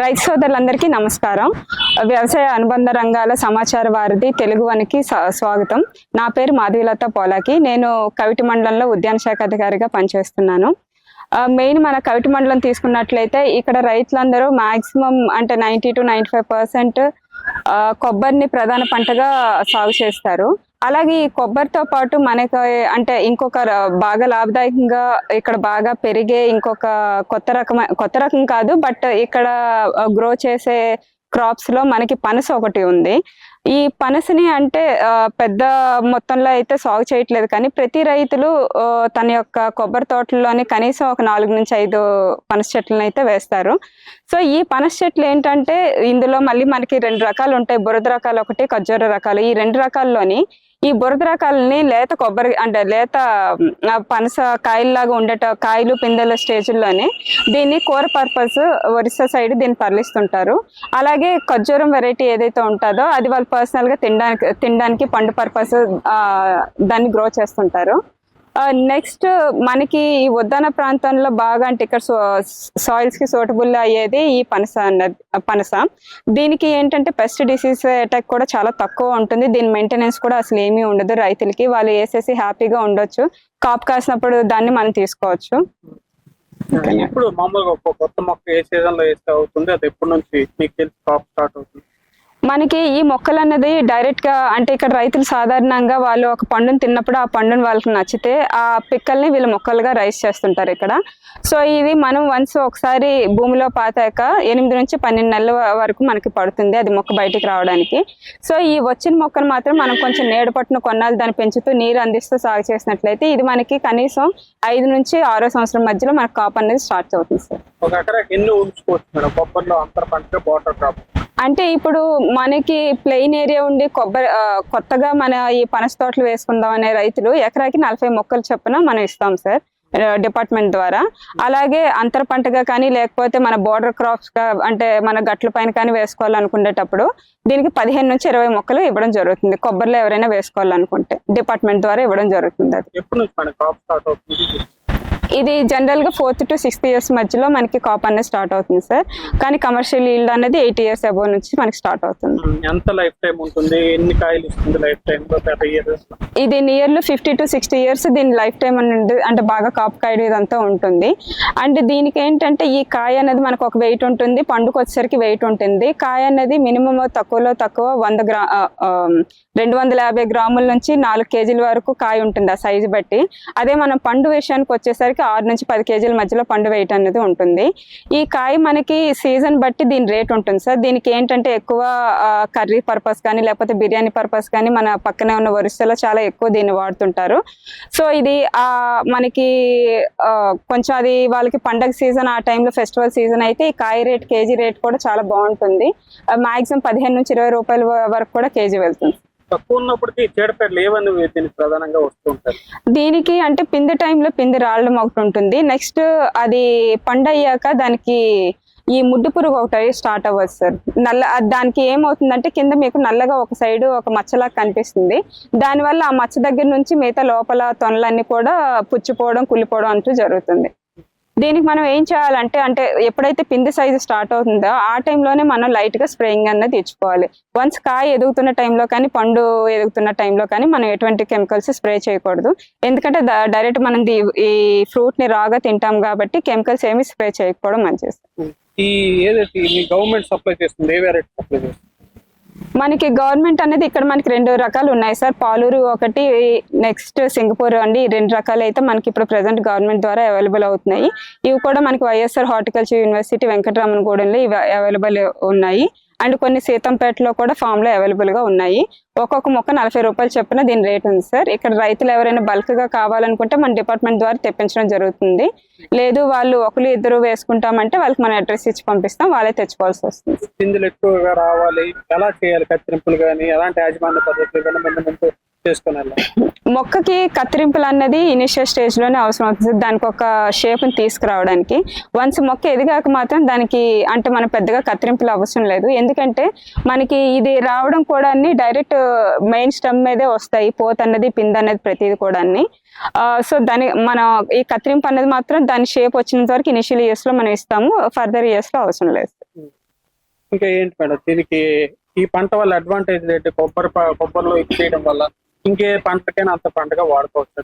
రైతు సోదరులందరికీ నమస్కారం. వ్యవసాయ అనుబంధ రంగాల సమాచార వారిది తెలుగు వనికి స్వాగతం. నా పేరు మాధవిలత పోలాకి. నేను కవిటి మండలంలో ఉద్యాన శాఖ అధికారిగా పనిచేస్తున్నాను. మెయిన్ మన కవిటి మండలం తీసుకున్నట్లయితే ఇక్కడ రైతులందరూ మాక్సిమం అంటే ninety two ninety five percent కొబ్బరిని ప్రధాన పంటగా సాగు చేస్తారు. అలాగే ఈ కొబ్బరితో పాటు మనకి అంటే ఇంకొక బాగా లాభదాయకంగా ఇక్కడ బాగా పెరిగే ఇంకొక కొత్త రకం కొత్త రకం కాదు బట్ ఇక్కడ గ్రో చేసే క్రాప్స్లో మనకి పనస ఒకటి ఉంది. ఈ పనసని అంటే పెద్ద మొత్తంలో అయితే సాగు చేయట్లేదు కానీ ప్రతి రైతులు తన యొక్క కొబ్బరి తోటల్లోని కనీసం ఒక నాలుగు నుంచి ఐదు పనస చెట్లను అయితే వేస్తారు. సో ఈ పనస చెట్లు ఏంటంటే ఇందులో మళ్ళీ మనకి రెండు రకాలు ఉంటాయి. బురద రకాలు ఒకటి ఖర్జూర రకాలు. ఈ రెండు రకాల్లోని ఈ బురద రకాలని లేత కొబ్బరి అంటే లేత పనస కాయల్లాగా ఉండేట కాయలు పిందెల స్టేజ్లోనే దీన్ని కూర పర్పస్ ఒరిస్సా సైడ్ దీన్ని తరలిస్తుంటారు అలాగే ఖర్జూరం వెరైటీ ఏదైతే ఉంటుందో అది వాళ్ళు పర్సనల్గా తినడానికి తినడానికి పండు పర్పస్ దాన్ని గ్రో చేస్తుంటారు. నెక్స్ట్ మనకి ఈ ఉద్దాన ప్రాంతంలో బాగా అంటే ఇక్కడ సాయిల్స్కి సూటబుల్ అయ్యేది ఈ పనస అన్నది పనస. దీనికి ఏంటంటే పెస్ట్ డిసీజ్ అటాక్ కూడా చాలా తక్కువ ఉంటుంది. దీని మెయింటెనెన్స్ కూడా అసలు ఏమీ ఉండదు రైతులకి. వాళ్ళు వేసేసి హ్యాపీగా ఉండొచ్చు. కాపు కాసినప్పుడు దాన్ని మనం తీసుకోవచ్చు. ఇప్పుడు మామూలుగా కొత్త మొక్క ఏ సీజన్లో వేస్తే అవుతుంది? అది ఎప్పటి నుంచి మీకు తెలిసి కాపు స్టార్ట్ అవుతుంది? మనకి ఈ మొక్కలు అన్నది డైరెక్ట్గా అంటే ఇక్కడ రైతులు సాధారణంగా వాళ్ళు ఒక పండును తిన్నప్పుడు ఆ పండును వాళ్ళకి నచ్చితే ఆ పిక్కల్ని వీళ్ళు మొక్కలుగా రైస్ చేస్తుంటారు ఇక్కడ. సో ఇది మనం వన్స్ ఒకసారి భూమిలో పాతాక ఎనిమిది నుంచి పన్నెండు నెలల వరకు మనకి పడుతుంది అది మొక్క బయటికి రావడానికి. సో ఈ వచ్చిన మొక్కను మాత్రం మనం కొంచెం నీడ పట్టున కొన్నాళ్ళు దాన్ని పెంచుతూ నీరు అందిస్తూ సాగు చేసినట్లయితే ఇది మనకి కనీసం ఐదు నుంచి ఆరో సంవత్సరం మధ్యలో మనకు కాపు అనేది స్టార్ట్ అవుతుంది సార్. ఒక ఎకరాకి ఎన్ని ఉంచుకోవచ్చు మేడం? కొబ్బరిలో అంతర పంట బాటర్ క్రాప్ అంటే ఇప్పుడు మనకి ప్లెయిన్ ఏరియా ఉండి కొబ్బరి కొత్తగా మన ఈ పనస తోటలు వేసుకుందాం అనే రైతులు ఎకరాకి నలభై మొక్కలు చొప్పున మనం ఇస్తాం సార్ డిపార్ట్మెంట్ ద్వారా. అలాగే అంతర పంటగా కానీ లేకపోతే మన బోర్డర్ క్రాప్స్గా అంటే మన గట్ల పైన కానీ వేసుకోవాలనుకునేటప్పుడు దీనికి పదిహేను నుంచి ఇరవై మొక్కలు ఇవ్వడం జరుగుతుంది. కొబ్బరిలో ఎవరైనా వేసుకోవాలనుకుంటే డిపార్ట్మెంట్ ద్వారా ఇవ్వడం జరుగుతుంది ఇది జనరల్గా ఫోర్త్ టు సిక్స్త్ ఇయర్స్ మధ్యలో మనకి కాప్ అనేది స్టార్ట్ అవుతుంది సార్ కానీ కమర్షియల్ ఈల్డ్ అనేది ఎయిట్ ఇయర్స్ అబోవ్ నుంచి మనకి స్టార్ట్ అవుతుంది. ఉమ్, ఎంత లైఫ్ టైం ఉంటుంది? ఎన్ని కాయలు ఇస్తుంది లైఫ్ టైం ఇది nearly fifty to sixty years దీని లైఫ్ టైం అని అంటే బాగా కాపు కాయడం ఇదంతా ఉంటుంది. అండ్ దీనికి ఏంటంటే ఈ కాయ అనేది మనకు ఒక వెయిట్ ఉంటుంది పండుకు వచ్చేసరికి వెయిట్ ఉంటుంది. కాయ అనేది మినిమం తక్కువలో తక్కువ వంద గ్రా రెండు వందల యాభై గ్రాముల నుంచి నాలుగు కేజీల వరకు కాయ ఉంటుంది ఆ సైజు బట్టి. అదే మనం పండు విషయానికి వచ్చేసరికి ఆరు నుంచి పది కేజీల మధ్యలో పండు వెయిట్ అనేది ఉంటుంది. ఈ కాయ మనకి సీజన్ బట్టి దీని రేట్ ఉంటుంది సార్. దీనికి ఏంటంటే ఎక్కువ కర్రీ పర్పస్ కానీ లేకపోతే బిర్యానీ పర్పస్ కానీ మన పక్కనే ఉన్న వరుసలో చాలా ఎక్కువ దీన్ని వాడుతుంటారు. సో ఇది ఆ మనకి కొంచెం అది వాళ్ళకి పండగ సీజన్ ఆ టైంలో ఫెస్టివల్ సీజన్ అయితే ఈ కాయ రేట్ కేజీ రేట్ కూడా చాలా బాగుంటుంది. మాక్సిమం పదిహేను నుంచి ఇరవై రూపాయల వరకు కూడా కేజీ వెళ్తుంది. తక్కువ ఉన్నప్పటికీ చీడపేటలు ఏవని దీనికి ప్రధానంగా వస్తుంటాయి దీనికి అంటే పిండి టైంలో పిండి రాళ్ళం ఒకటి ఉంటుంది. నెక్స్ట్ అది పండయ్యాక దానికి ఈ ముడ్డు పురుగు ఒకటి స్టార్ట్ అవ్వదు సార్. నల్ల దానికి ఏమవుతుందంటే కింద మీకు నల్లగా ఒక సైడ్ ఒక మచ్చలా కనిపిస్తుంది. దానివల్ల ఆ మచ్చ దగ్గర నుంచి మిగతా లోపల తొనలన్నీ కూడా పుచ్చిపోవడం కుళ్ళిపోవడం అంటూ జరుగుతుంది. దీనికి మనం ఏం చేయాలంటే అంటే ఎప్పుడైతే పిండి సైజు స్టార్ట్ అవుతుందో ఆ టైంలోనే మనం లైట్గా స్ప్రేయింగ్ అన్నది తెచ్చుకోవాలి వన్స్ కాయ ఎదుగుతున్న టైంలో కానీ పండు ఎదుగుతున్న టైంలో కానీ మనం ఎటువంటి కెమికల్స్ స్ప్రే చేయకూడదు. ఎందుకంటే డైరెక్ట్ మనం ఈ ఫ్రూట్ని రాగా తింటాం కాబట్టి కెమికల్స్ ఏమి స్ప్రే చేయకపోవడం మంచిది. ఈ ఏదైతే మీ గవర్నమెంట్ సప్లై చేస్తుంది ఏ వెరైటీ సప్లై చేస్తుంది? మనకి గవర్నమెంట్ అనేది ఇక్కడ మనకి రెండు రకాలు ఉన్నాయి సార్. పాలూరు ఒకటి నెక్స్ట్ సింగపూర్ అండి. రెండు రకాలు అయితే మనకి ఇప్పుడు ప్రెసెంట్ గవర్నమెంట్ ద్వారా అవైలబుల్ అవుతున్నాయి. ఇవి కూడా మనకి వైఎస్ఆర్ హార్టికల్చర్ యూనివర్సిటీ వెంకటరామన్ గూడెంలో ఇవి అవైలబుల్ ఉన్నాయి. అండ్ కొన్ని సీతంపేటలో కూడా ఫామ్లో అవైలబుల్గా ఉన్నాయి. ఒక్కొక్క మొక్క నలభై రూపాయలు చొప్పున దీని రేట్ ఉంది సార్. ఇక్కడ రైతులు ఎవరైనా బల్క్గా కావాలనుకుంటే మన డిపార్ట్మెంట్ ద్వారా తెప్పించడం జరుగుతుంది. లేదు వాళ్ళు ఒకరు ఇద్దరు వేసుకుంటామంటే వాళ్ళకి మన అడ్రస్ ఇచ్చి పంపిస్తాం వాళ్ళే తెచ్చుకోవాల్సి వస్తుంది. పిందులు ఎక్కువగా రావాలి. ఎలా చేయాలి? కత్తిరింపులు కానీ ఎలాంటి యాజమాన్య పద్ధతులు కానీ మొక్కకి కత్తిరింపులు అన్నది ఇనిషియల్ స్టేజ్లోనే అవసరం అవుతుంది. దానికి ఒక షేప్ని తీసుకురావడానికి. వన్స్ మొక్క ఎదిగాక మాత్రం దానికి అంటే మనం పెద్దగా కత్తిరింపులు అవసరం లేదు. ఎందుకంటే మనకి ఇది రావడం కూడా డైరెక్ట్ మెయిన్ స్టమ్ మీదే వస్తాయి. పోత అన్నది పింద అనేది ప్రతిది కూడా సో దాని మన ఈ కత్తిరింపు అనేది మాత్రం దాని షేప్ వచ్చినంత వరకు ఇనిషియల్ ఇయర్స్లో మనం ఇస్తాము. ఫర్దర్ ఇయర్స్లో అవసరం లేదు. ఇంకా ఏంటి మేడం? దీనికి ఈ పంట వల్ల అడ్వాంటేజ్ ఏంటి? కొబ్బరి కొబ్బరిలో ఇది చేయడం వల్ల? ఇంకే పంటకైనా అంత పంటగా వాడుకోవచ్చు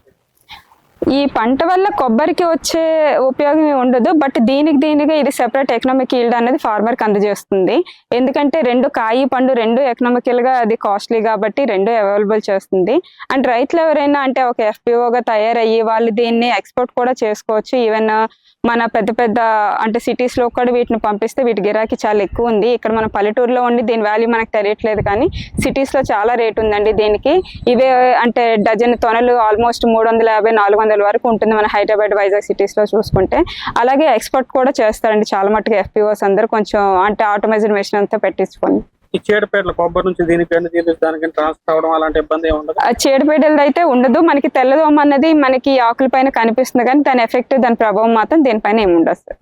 ఈ పంట వల్ల కొబ్బరికి వచ్చే ఉపయోగం ఉండదు బట్ దీనికి దీనిగా ఇది సెపరేట్ ఎకనామిక్ ఈల్డ్ అనేది ఫార్మర్కి అందజేస్తుంది. ఎందుకంటే రెండు కాయి పండు రెండు ఎకనామికల్గా అది కాస్ట్లీ కాబట్టి రెండు అవైలబుల్ చేస్తుంది. అండ్ రైతులు ఎవరైనా అంటే ఒక ఎఫ్పిఓగా గా తయారయ్యి వాళ్ళు దీన్ని ఎక్స్పోర్ట్ కూడా చేసుకోవచ్చు. ఈవెన్ మన పెద్ద పెద్ద అంటే సిటీస్లో కూడా వీటిని పంపిస్తే వీటి గిరాకీ చాలా ఎక్కువ ఉంది. ఇక్కడ మన పల్లెటూరులో ఉండి దీని వాల్యూ మనకు తెలియట్లేదు కానీ సిటీస్లో చాలా రేట్ ఉందండి దీనికి. ఇవే అంటే డజన్ తొనలు ఆల్మోస్ట్ మూడు వందల యాభై నాలుగు వందల వరకు ఉంటుంది మన హైదరాబాద్ వైజాగ్ సిటీస్లో చూసుకుంటే. అలాగే ఎక్స్పోర్ట్ కూడా చేస్తారండి చాలా మట్టుకు ఎఫ్పిఓస్ అందరూ కొంచెం అంటే ఆటోమైజ్డ్ మెషిన్ అంతా పెట్టించుకొని. ఈ చీడపేటల కొబ్బరి నుంచి దీనికి ఎన్ని తీరు దానికి ట్రాన్స్ఫర్ అవడం అలాంటి ఇబ్బంది ఏమి ఉండదు? ఆ చీడపీడలది అయితే ఉండదు. మనకి తెల్లదోమ అన్నది మనకి ఆకుల పైన కనిపిస్తుంది కానీ దాని ఎఫెక్ట్ దాని ప్రభావం మాత్రం దీనిపైన ఏమి ఉండదు సార్.